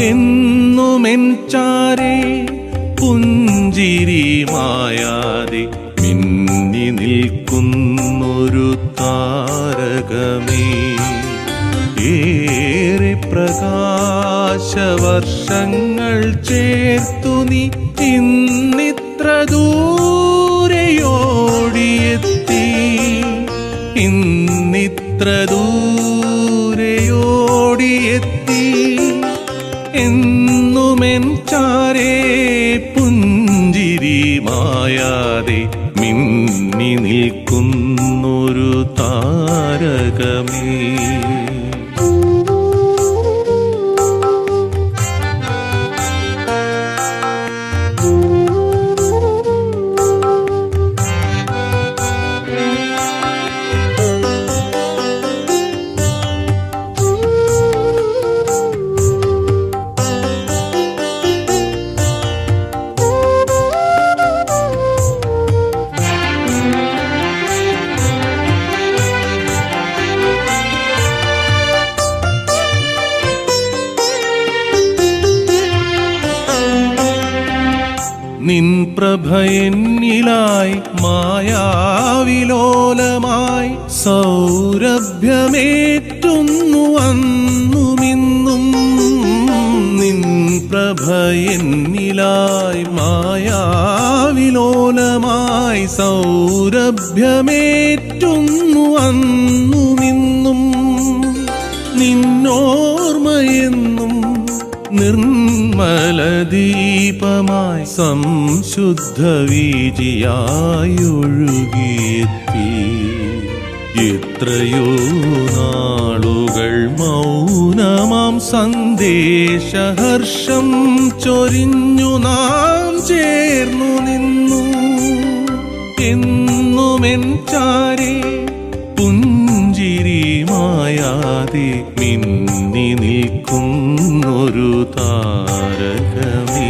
എന്നുമെൻ ചാരേ പുഞ്ചിരി മായാതെ മിന്നി നിൽക്കുന്നൊരു താരകമേ. ഏറെ പ്രകാശവർഷങ്ങൾ ചേർത്തു നീ ഇന്നിത്ര ദൂരെയോടിയെത്തി ചാരേ പുഞ്ചിരി മായാതെ മിന്നി നിൽക്കുന്നൊരു താരകമേ. നിൻ പ്രഭയെന്നിലായി മായാവിലോലമായി സൗരഭ്യമേറ്റുന്നു നിൻ പ്രഭയെന്നിലായി മായാവിലോലമായി സൗരഭ്യമേറ്റുന്നു അന്നുമിന്നും. നിന്നോർമ്മയെന്നും നിർമ്മല ദീപമായി സംശുദ്ധ വീജിയായൊഴുകിയെത്തി എത്രയോ നാളുകൾ മൗനമാം സന്ദേശഹർഷം ചൊരിഞ്ഞു നാം ചേർന്നു നിന്നു. എന്നുമെൻ ചാരേ താരകമേ.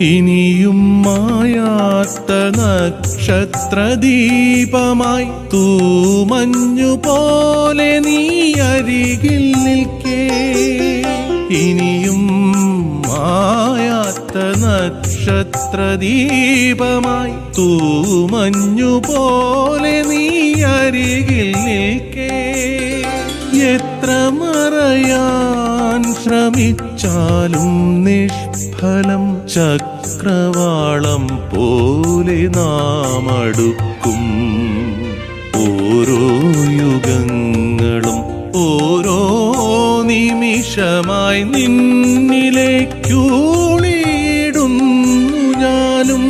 ഇനിയും മായാത്ത നക്ഷത്രദീപമായി തൂമഞ്ഞു പോലെ നീ അരികിൽ നിൽക്കേ. ഇനിയും മായാത്ത നക്ഷത്രദീപമായി തൂമഞ്ഞു പോലെ നീ അരികിൽ നിൽക്കേ. എത്ര മറയാൻ ശ്രമിച്ചാലും നിഷ്ഫലം ചക്രവാളം പോലെ നാം അടുക്കും ഓരോ യുഗങ്ങളും ഓരോ നിമിഷമായി നിന്നിലേക്കൂളിയിടുന്നു ഞാനും.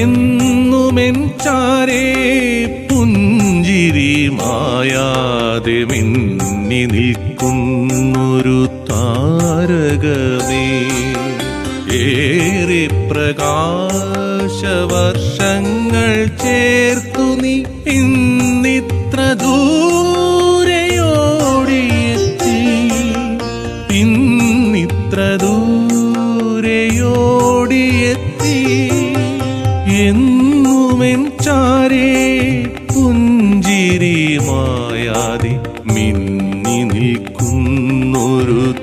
എന്നുമെൻ ചാരേ പുഞ്ചിരി മായാതെ മിന്നി നിൽക്കുന്നൊരു താരകമേ. ഏറെ പ്രകാശവർഷങ്ങൾ ചേർത്തു നീ ഇന്നിത്ര ദൂരെയോടിയെത്തി. ഇന്നിത്ര ദൂരെയോടിയെത്തി. ചാരേ 乗る